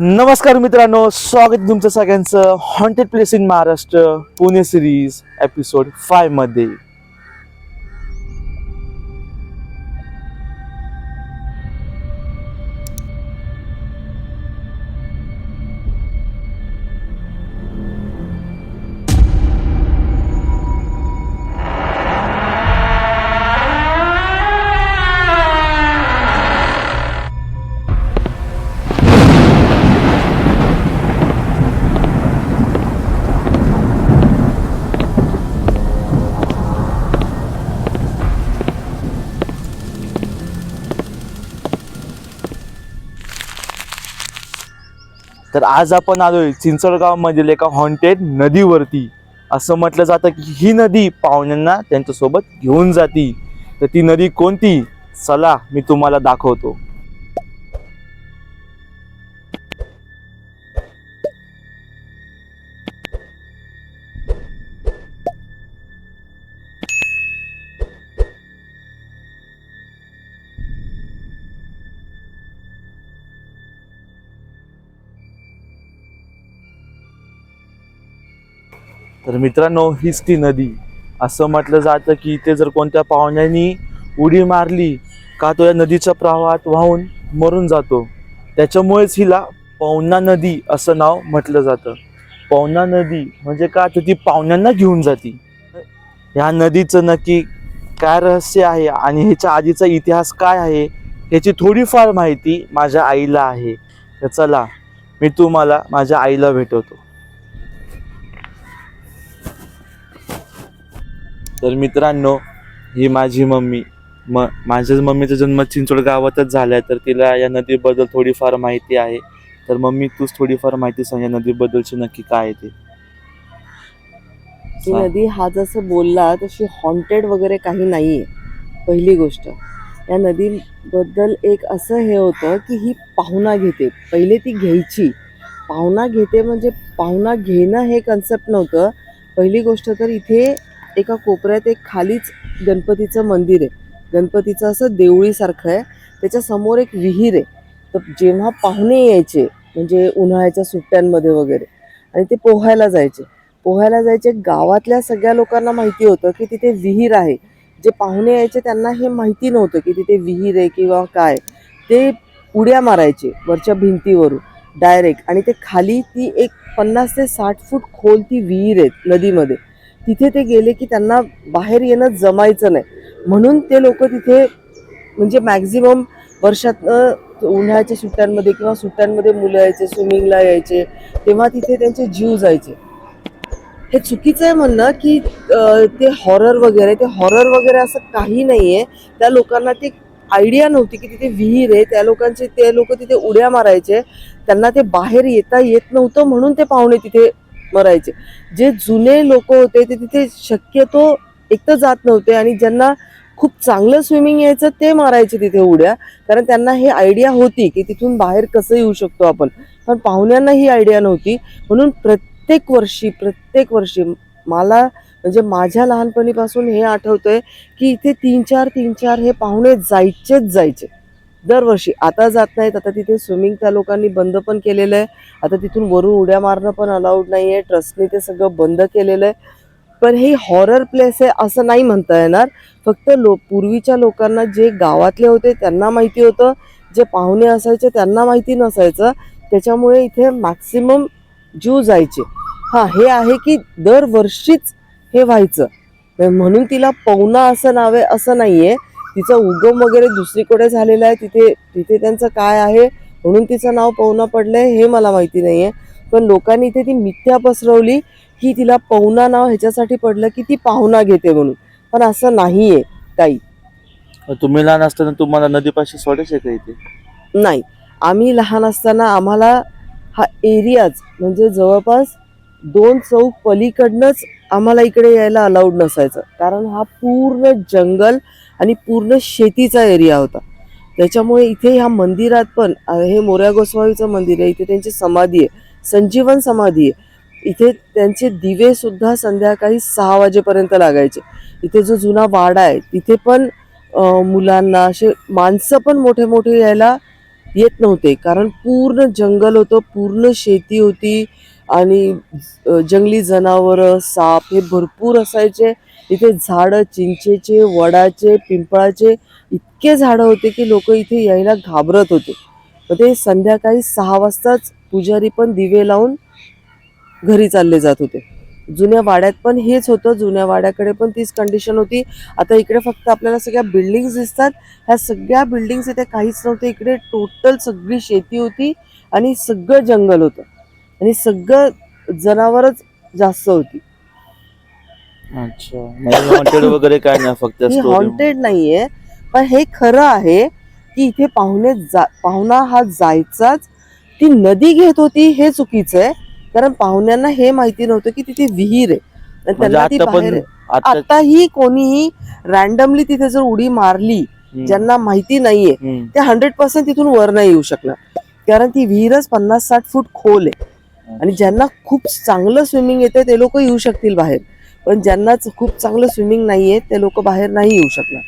नमस्कार मित्रांनो स्वागत तुमचं सगळ्यांचं haunted place in Maharashtra Pune series episode फायमध्ये तर आज आपण आलोय चिंचवडगाव मधील एका हॉन्टेड नदीवरती. असं म्हटलं जातं की ही नदी पाहुण्यांना त्यांच्यासोबत घेऊन जाती. तर ती नदी कोणती? चला मी तुम्हाला दाखवतो. तर मित्रांनो हीच ती नदी. असं म्हटलं जातं की इथे जर कोणत्या पाहुण्यांनी उडी मारली का तो या नदीच्या प्रवाहात वाहून मरून जातो. त्याच्यामुळेच हिला पवना नदी असं नाव म्हटलं जातं. पवना नदी म्हणजे का? तर ती पाहुण्यांना घेऊन जाती. ह्या नदीचं नक्की काय रहस्य आहे आणि ह्याच्या आधीचा इतिहास काय आहे ह्याची थोडीफार माहिती माझ्या आईला आहे. तर चला मी तुम्हाला माझ्या आईला भेटवतो. तर मित्रांनो ही माझी मम्मी. म माझ्या मम्मीचा जन्म चिंचवड गावातच झाला आहे तर तिला या नदीबद्दल थोडीफार माहिती आहे. तर मम्मी तूच थोडीफार माहिती सांग या नदीबद्दलची नक्की काय आहे ते. हा. नदी हा जसं बोलला तशी हॉन्टेड वगैरे काही नाहीये. पहिली गोष्ट. या नदीबद्दल एक असं हे होतं की ही पाहुणा घेते. पहिले ती घ्यायची. पाहुणा घेते म्हणजे पाहुणा घेणं हे कन्सेप्ट नव्हतं. पहिली गोष्ट तर इथे एका कोपऱ्यात एक खालीच गणपतीचं मंदिर आहे. गणपतीचं असं देवळीसारखं आहे. त्याच्यासमोर एक विहीर आहे. तर जेव्हा पाहुणे यायचे म्हणजे उन्हाळ्याच्या सुट्ट्यांमध्ये वगैरे आणि ते पोहायला जायचे. पोहायला जायचे गावातल्या सगळ्या लोकांना माहिती होतं की तिथे विहीर आहे. जे पाहुणे यायचे त्यांना हे माहिती नव्हतं की तिथे विहीर आहे किंवा काय. ते उड्या मारायचे वरच्या भिंतीवरून डायरेक्ट. आणि ते खाली ती एक पन्नास ते साठ फूट खोल ती विहीर आहे नदीमध्ये. तिथे ते गेले की त्यांना बाहेर येणं जमायचं नाही. म्हणून ते लोक तिथे म्हणजे मॅक्झिमम वर्षात उन्हाळ्याच्या सुट्ट्यांमध्ये किंवा सुट्ट्यांमध्ये मुलं यायचे स्विमिंगला यायचे तेव्हा तिथे त्यांचे जीव जायचे. हे चुकीचं आहे म्हणणं की ते हॉरर वगैरे ते हॉरर वगैरे असं काही नाही आहे त्या लोकांना ते आयडिया नव्हती की तिथे विहीर आहे. त्या लोकांचे ते लोक तिथे उड्या मारायचे. त्यांना ते बाहेर येता येत नव्हतं म्हणून ते पाहुणे तिथे मरायचे जे जुने लोक होते ते तिथे शक्यतो एक तर जात नव्हते आणि ज्यांना खूप चांगलं स्विमिंग यायचं ते मारायचे तिथे उड्या. कारण त्यांना हे आयडिया होती की तिथून बाहेर कसं येऊ शकतो आपण. पण पाहुण्यांना ही आयडिया नव्हती. म्हणून प्रत्येक वर्षी प्रत्येक वर्षी मला म्हणजे माझ्या लहानपणीपासून हे आठवतंय की इथे तीन चार तीन चार हे पाहुणे जायचेच जायचे. दरवर्षी. आता जात नाहीत आता तिथे स्विमिंग त्या लोकांनी बंद पण केलेलं आहे. आता तिथून वरून उड्या मारणं पण अलाउड नाही आहे ट्रस्टने ते सगळं बंद केलेलं आहे. पण हे हॉरर प्लेस आहे असं नाही म्हणता येणार. फक्त लो पूर्वीच्या लोकांना जे गावातले होते त्यांना माहिती होतं. जे पाहुणे असायचे त्यांना माहिती नसायचं. त्याच्यामुळे इथे मॅक्सिमम जीव जायचे. हां हे आहे की दरवर्षीच हे व्हायचं. म्हणून तिला पवना असं नाव आहे असं नाही आहे तिचा उगम वगैरे दुसरीकडे झालेला आहे तिथे तिथे त्यांचं काय आहे म्हणून तिचं नाव पवना पडलंय हे मला माहिती नाही आहे पण लोकांनी इथे ती मिथ्या पसरवली की तिला पवना नाव ह्याच्यासाठी पडलं की ती पाहुणा घेते म्हणून. पण असं नाही आहे काही तुम्ही लहान असताना तुम्हाला नदीपाशी सोडायचे का इथे? नाही. आम्ही लहान असताना आम्हाला हा एरियाच म्हणजे जवळपास दोन चौक पलीकडनंच आम्हाला इकडे यायला अलाउड नसायचं. कारण हा पूर्ण जंगल आणि पूर्ण शेतीचा एरिया होता. त्याच्यामुळे इथे ह्या मंदिरात पण हे मोऱ्या गोस्वामीचं मंदिर आहे इथे त्यांची समाधी आहे संजीवन समाधी आहे. इथे त्यांचे दिवे सुद्धा संध्याकाळी सहा वाजेपर्यंत लागायचे. इथे जो जुना वाडा आहे तिथे पण मुलांना असे माणसं पण मोठे मोठे यायला येत नव्हते. कारण पूर्ण जंगल होतं पूर्ण शेती होती आणि जंगली जनावरं साप हे भरपूर असायचे. इथे झाडं चिंचेचे वडाचे पिंपळाचे इतके झाडं होते की लोक इथे यायला घाबरत होते. मग ते संध्याकाळी सहा वाजताच पुजारी पण दिवे लावून घरी चालले जात होते. जुन्या वाड्यात पण हेच होतं जुन्या वाड्याकडे पण तीच कंडिशन होती. आता इकडे फक्त आपल्याला सगळ्या बिल्डिंग्स दिसतात. ह्या सगळ्या बिल्डिंग्स इथे काहीच नव्हते. इकडे टोटल सगळी शेती होती आणि सगळं जंगल होतं. आणि सगळं जनावरच जास्त होती. अच्छा. म्हणजे वगैरे काय नाही फक्त ही. हॉन्टेड नाहीये पण हे खरं आहे की इथे पाहुणे जा पाहुणा हा जायचाच. ती नदी घेत होती हे चुकीचं आहे. कारण पाहुण्यांना हे माहिती नव्हतं की तिथे विहीर आहे. म्हणजे त्यांना ती बाहेर आहे. आताही कोणीही रॅन्डमली तिथे जर उडी मारली ज्यांना माहिती नाहीये ते हंड्रेड पर्सेंट तिथून वर नाही येऊ शकणार. कारण ती विहीरच पन्नास साठ फूट खोल आहे. आणि ज्यांना खूप चांगलं स्विमिंग येते ते लोक येऊ शकतील बाहेर. पण ज्यांना खूप चांगलं स्विमिंग नाहीये ते लोक बाहेर नाही येऊ शकणार.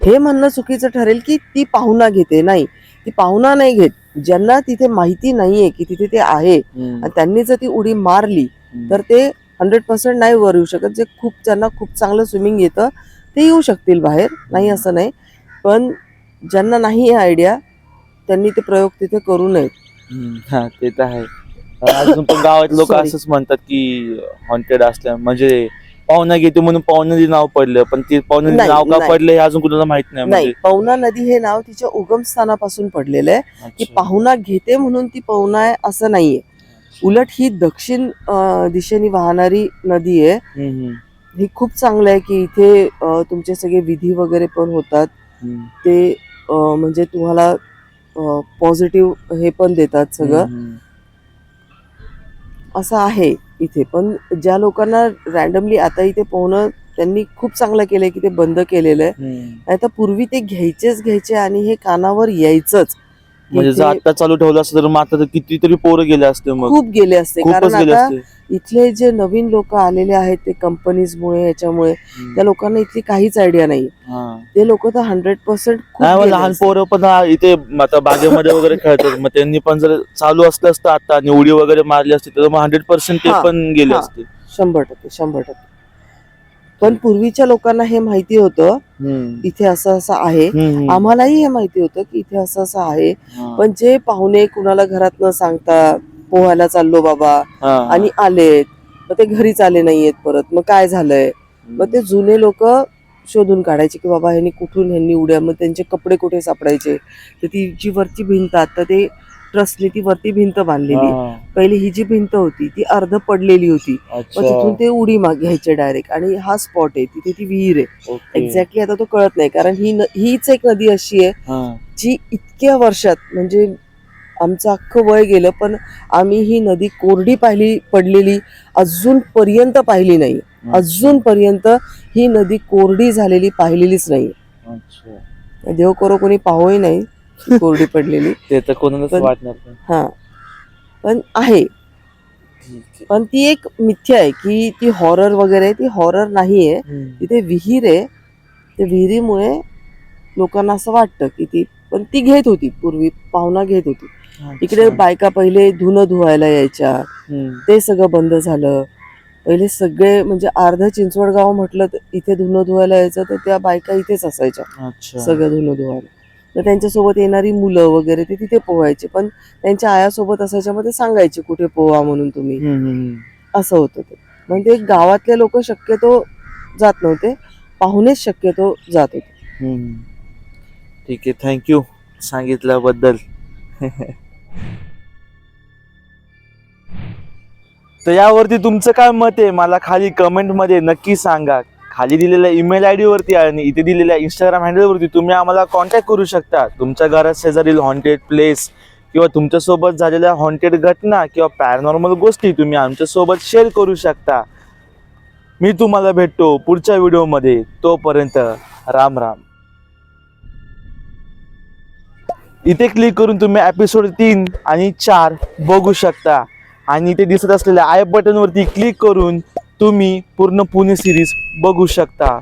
हे म्हणणं चुकीचं ठरेल की ती पाहुणा घेते नाही. ती पाहुणा नाही घेत. ज्यांना तिथे माहिती नाहीये की तिथे ते आहे आणि त्यांनी जर ती उडी मारली. तर ते हंड्रेड पर्सेंट नाही वर येऊ शकत. जे खूप ज्यांना खूप चांगलं स्विमिंग येतं ते येऊ शकतील बाहेर. नाही असं नाही. पण ज्यांना नाही आयडिया त्यांनी ते प्रयोग तिथे करू नयेत. हा ते तर आहे. अजून पण गावात लोक Sorry. असंच म्हणतात की हॉन्टेड असल्या म्हणजे पाहुणा घेते म्हणून पाहुणा नाव पडलं पण ते पाहुणा नाही, नाव का नाही. पडलं हे अजून कुणाला माहीत नाही नाही म्हणजे पवना नदी हे नाव तिच्या उगमस्थानापासून पडलेलं आहे की अच्छा. पाहुणा घेते म्हणून ती पवना आहे असं नाहीये. उलट ही दक्षिण अं, दिशेने वाहणारी नदी आहे. हम्म, हम्म, ही खूप चांगलं आहे की इथे अं, तुमचे सगळे विधी वगैरे पण होतात. हम्म, ते अं, म्हणजे तुम्हाला पॉझिटिव्ह हे पण देतात सगळं. हम्म, असं आहे इथे. पण ज्या लोकांना रॅन्डमली आता इथे पोहणं त्यांनी खूप चांगलं केलंय की ते बंद केलेलं आहे. तर पूर्वी ते घ्यायचेच घ्यायचे आणि हे कानावर यायचंच. म्हणजे जर आता चालू ठेवलं असतं तर मग आता तर कितीतरी पोरं गेले असते मग. खूप गेले असते. खूपच कारण गेले आता असते. इथले जे नवीन लोक आलेले आहेत ते कंपनीजमुळे याच्यामुळे हम्म. त्या लोकांना इथली काहीच आयडिया नाही. हा. ते लोक तर हंड्रेड पर्सेंट नाही मग लहान पोरं पण हा इथे आता बागेमध्ये वगैरे खेळतात. मग त्यांनी पण जर चालू असलं असतं आता आणि उडी वगैरे मारली असती तर मग हंड्रेड पर्सेंट ते हा, पण गेले हा. असते. शंभर टक्के शंभर टक्के. पण पूर्वीच्या लोकांना हे माहिती होतं. इथे असं असं आहे. आम्हालाही हे माहिती होतं की इथे असं असं आहे. पण जे पाहुणे कुणाला घरात न सांगता पोहायला चाललो बाबा. आणि आलेत मग ते घरीच आले नाहीयेत परत मग काय झालंय मग ते जुने लोक शोधून काढायचे की बाबा ह्यांनी कुठून ह्यांनी उड्या मग त्यांचे कपडे कुठे सापडायचे तर ती जी वरची भिंत आता ते ट्रस्टने ती वरती भिंत बांधलेली. पहिली ही जी भिंत होती ती अर्ध पडलेली होती. मग तिथून ते उडी माग घ्यायचे डायरेक्ट आणि हा स्पॉट आहे तिथे ती विहीर आहे. एक्झॅक्टली आता तो कळत नाही कारण ही हीच एक नदी अशी आहे हा. जी इतक्या वर्षात म्हणजे आमचं अख्खं वय गेलं पण आम्ही ही नदी कोरडी पाहिली पडलेली अजूनपर्यंत पाहिली नाही अजूनपर्यंत ही नदी कोरडी झालेली पाहिलेलीच नाही. देव करो कोणी पाहोही नाही कोरडी पडलेली ते तर कोणालाच पण- वाटणार नाही. हा पण आहे ठीक. पण ती एक मिथ्या आहे की ती हॉरर वगैरे आहे. ती हॉरर नाही आहे हम्म. तिथे विहीर आहे त्या विहिरीमुळे लोकांना असं वाटतं की ती पण ती घेत होती पूर्वी पाहुणा घेत होती इकडे अच्छा. बायका पहिले धुणं धुवायला यायच्या हम्म. ते सगळं बंद झालं पहिले सगळे म्हणजे अर्ध चिंचवड गाव म्हटलं तर इथे धुणं धुवायला यायचं तर त्या बायका इथेच असायच्या अच्छा. सगळं धुणं धुवायला तर त्यांच्यासोबत येणारी मुलं वगैरे ते तिथे पोहायचे. पण त्यांच्या आयासोबत असायच्या मध्ये सांगायचे कुठे पोहा म्हणून तुम्ही? असं होतं ते. म्हणजे गावातले लोक शक्यतो जात नव्हते. पाहुणेच शक्यतो जात होते. ठीक आहे. थँक्यू सांगितल्याबद्दल. तर यावरती तुमचं काय मत आहे? मला खाली कमेंटमध्ये नक्की सांगा. खाली दिलेल्या ईमेल आय डीवरती आणि इथे दिलेल्या इंस्टाग्राम हँडलवरती तुम्ही आम्हाला कॉन्टॅक्ट करू शकता. तुमच्या घरात शेजारील हॉन्टेड प्लेस किंवा तुमच्यासोबत झालेल्या हॉन्टेड घटना किंवा पॅरानॉर्मल गोष्टी तुम्ही आमच्यासोबत शेअर करू शकता. मी तुम्हाला भेटतो पुढच्या व्हिडिओमध्ये. तोपर्यंत राम राम. इथे क्लिक करून तुम्ही एपिसोड तीन आणि चार बघू शकता. आणि इथे दिसत असलेल्या आय बटनवरती क्लिक करून तुम्ही पूर्ण पुणे सिरीज बघू शकता.